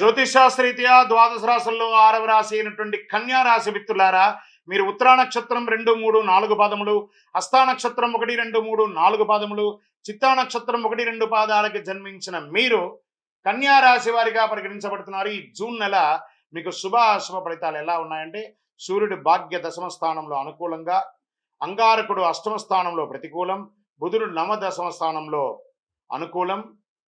జ్యోతిషాస్త్రీత్యా ద్వాదశ రాశుల్లో ఆరవ రాశి అయినటువంటి కన్యా రాశి మిత్రులారా మీరు ఉత్తరా నక్షత్రం రెండు మూడు నాలుగు పాదములు హస్తా నక్షత్రం ఒకటి రెండు మూడు నాలుగు పాదములు చిత్తా నక్షత్రం ఒకటి రెండు పాదాలకి జన్మించిన మీరు కన్యా రాశి వారిగా పరిగణించబడుతున్నారు. ఈ జూన్ నెల మీకు శుభ అశుభ ఫలితాలు ఎలా ఉన్నాయంటే సూర్యుడు భాగ్య దశమ స్థానంలో అనుకూలంగా అంగారకుడు అష్టమ స్థానంలో ప్రతికూలం బుధుడు నవ దశమ స్థానంలో అనుకూలం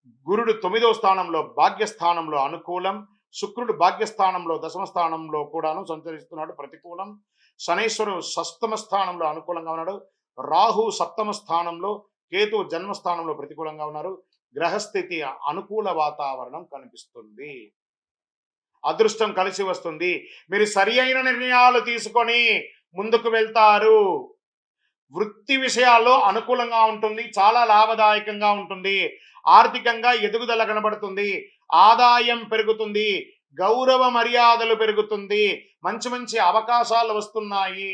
గురుడు తొమ్మిదవ స్థానంలో భాగ్యస్థానంలో అనుకూలం శుక్రుడు భాగ్యస్థానంలో దశమ స్థానంలో కూడాను సంచరిస్తున్నాడు ప్రతికూలం శనేశ్వరుడు సప్తమ స్థానంలో అనుకూలంగా ఉన్నాడు రాహు సప్తమ స్థానంలో కేతు జన్మస్థానంలో ప్రతికూలంగా ఉన్నారు గ్రహస్థితి అనుకూల వాతావరణం కనిపిస్తుంది. అదృష్టం కలిసి వస్తుంది. మీరు సరి అయిన నిర్ణయాలు తీసుకొని ముందుకు వెళ్తారు. వృత్తి విషయాల్లో అనుకూలంగా ఉంటుంది చాలా లాభదాయకంగా ఉంటుంది ఆర్థికంగా ఎదుగుదల కనబడుతుంది ఆదాయం పెరుగుతుంది గౌరవ మర్యాదలు పెరుగుతుంది మంచి మంచి అవకాశాలు వస్తున్నాయి.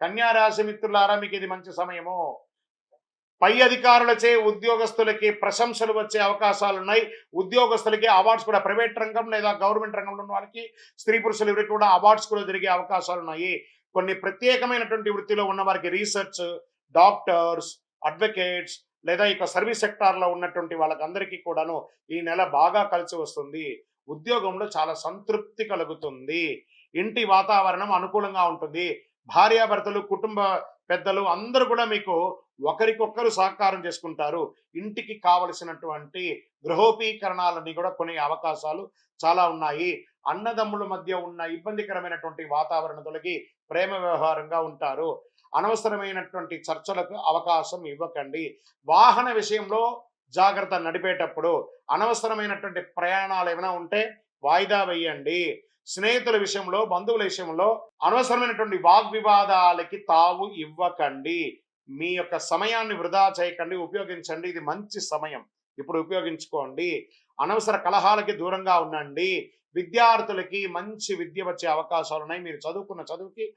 కన్యారాశి మిత్రులారా మీకు ఇది మంచి సమయము. పై అధికారులచే ఉద్యోగస్తులకి ప్రశంసలు వచ్చే అవకాశాలు ఉన్నాయి. ఉద్యోగస్తులకి అవార్డ్స్ కూడా ప్రైవేట్ రంగం లేదా గవర్నమెంట్ రంగంలో ఉన్న వారికి స్త్రీ పురుషులు ఎవరికి కూడా అవార్డ్స్ కూడా జరిగే అవకాశాలు ఉన్నాయి. కొన్ని ప్రత్యేకమైనటువంటి వృత్తిలో ఉన్న వారికి రీసెర్చ్ డాక్టర్స్ అడ్వకేట్స్ లేదా ఇక సర్వీస్ సెక్టార్లో ఉన్నటువంటి వాళ్ళకందరికీ కూడాను ఈ నెల బాగా కలిసి వస్తుంది. ఉద్యోగంలో చాలా సంతృప్తి కలుగుతుంది. ఇంటి వాతావరణం అనుకూలంగా ఉంటుంది. భార్యాభర్తలు కుటుంబ పెద్దలు అందరూ కూడా మీకు ఒకరికొకరు సహకారం చేసుకుంటారు. ఇంటికి కావలసినటువంటి గృహోపీకరణాలని కూడా కొనే అవకాశాలు చాలా ఉన్నాయి. అన్నదమ్ముల మధ్య ఉన్న ఇబ్బందికరమైనటువంటి వాతావరణం తొలగి ప్రేమ వ్యవహారంగా ఉంటారు. అనవసరమైనటువంటి చర్చలకు అవకాశం ఇవ్వకండి. వాహన విషయంలో జాగ్రత్త నడిపేటప్పుడు అనవసరమైనటువంటి ప్రయాణాలు ఏమైనా ఉంటే వాయిదా వేయండి. స్నేహితుల విషయంలో బంధువుల విషయంలో అనవసరమైనటువంటి వాగ్వివాదాలకి తావు ఇవ్వకండి. మీ యొక్క సమయాన్ని వృధా చేయకండి ఉపయోగించండి. ఇది మంచి సమయం. ఇప్పుడు ఉపయోగించుకోండి. అనవసర కలహాలకి దూరంగా ఉండండి. విద్యార్థులకి మంచి విద్య వచ్చే అవకాశాలు ఉన్నాయి. మీరు చదువుకున్న చదువుకి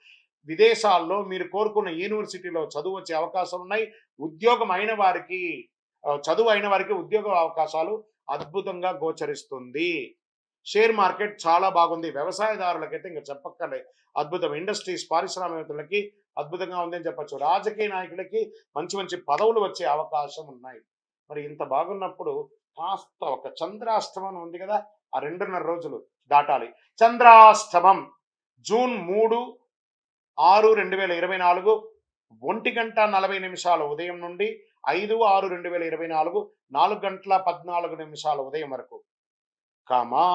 విదేశాల్లో మీరు కోరుకున్న యూనివర్సిటీలో చదువు వచ్చే అవకాశాలు ఉన్నాయి. ఉద్యోగం అయిన వారికి చదువు అయిన వారికి ఉద్యోగ అవకాశాలు అద్భుతంగా గోచరిస్తుంది. షేర్ మార్కెట్ చాలా బాగుంది. వ్యవసాయదారులకైతే ఇంకా చెప్పక్కర్లేదు అద్భుతం. ఇండస్ట్రీస్ పారిశ్రామికవేత్తలకి అద్భుతంగా ఉందని చెప్పచ్చు. రాజకీయ నాయకులకి మంచి మంచి పదవులు వచ్చే అవకాశం ఉన్నాయి. మరి ఇంత బాగున్నప్పుడు కాస్త ఒక చంద్రాష్టమం ఉంది కదా ఆ రెండున్నర రోజులు దాటాలి. చంద్రాష్టమం జూన్ మూడు ఆరు రెండు వేల ఇరవై నాలుగు ఒంటి గంట నలభై నిమిషాల ఉదయం నుండి ఐదు ఆరు రెండు వేల ఇరవై నాలుగు నాలుగు గంటల పద్నాలుగు నిమిషాల ఉదయం వరకు. కామా?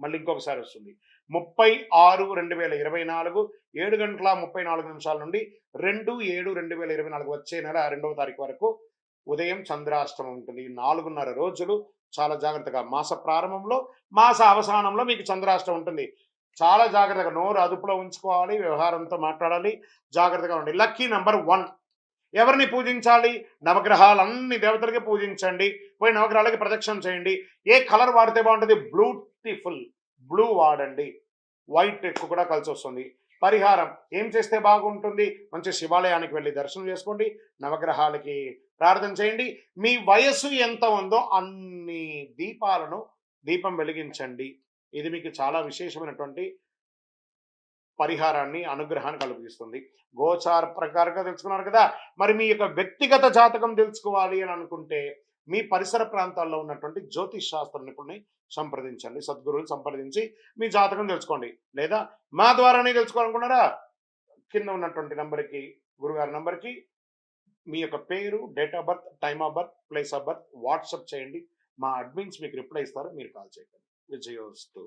మళ్ళీ ఇంకొకసారి వస్తుంది. ముప్పై ఆరు రెండు వేల ఇరవై నాలుగు ఏడు గంటల ముప్పై నాలుగు నిమిషాల నుండి రెండు ఏడు రెండు వేల ఇరవై నాలుగు వచ్చే నెల రెండవ తారీఖు వరకు ఉదయం చంద్రాష్టమం ఉంటుంది. ఈ నాలుగున్నర రోజులు చాలా జాగ్రత్తగా మాస ప్రారంభంలో మాస అవసానంలో మీకు చంద్రాష్టమం ఉంటుంది. చాలా జాగ్రత్తగా నోరు అదుపులో ఉంచుకోవాలి వ్యవహారంతో మాట్లాడాలి జాగ్రత్తగా ఉండాలి లక్కీ నెంబర్ వన్. ఎవరిని పూజించాలి? నవగ్రహాలన్నీ దేవతలకి పూజించండి. పోయి నవగ్రహాలకి ప్రదక్షిణం చేయండి. ఏ కలర్ వాడితే బాగుంటుంది? బ్లూటిఫుల్. బ్లూ వాడండి. వైట్ ఎక్కువ కూడా కలిసి వస్తుంది. పరిహారం. ఏం చేస్తే బాగుంటుంది? మంచి శివాలయానికి వెళ్ళి దర్శనం చేసుకోండి. నవగ్రహాలకి ప్రార్థన చేయండి. మీ వయస్సు ఎంత ఉందో అన్ని దీపాలను దీపం వెలిగించండి. ఇది మీకు చాలా విశేషమైనటువంటి పరిహారాన్ని అనుగ్రహాన్ని కల్పిస్తుంది గోచార ప్రకారంగా తెలుసుకున్నారు కదా? మరి మీ యొక్క వ్యక్తిగత జాతకం తెలుసుకోవాలి అని అనుకుంటే మీ పరిసర ప్రాంతాల్లో ఉన్నటువంటి జ్యోతిష్ శాస్త్ర నిపుణుని సంప్రదించండి సద్గురువుని సంప్రదించి మీ జాతకం తెలుసుకోండి. లేదా మా ద్వారానే తెలుసుకోవాలనుకున్నారా? కింద ఉన్నటువంటి నంబర్కి గురుగారి నంబర్కి మీ యొక్క పేరు date of birth time of birth place of birth WhatsApp చేయండి. మా అడ్మిన్స్ మీకు రిప్లై ఇస్తారు మీరు కాల్ చేయండి విజయోస్తు.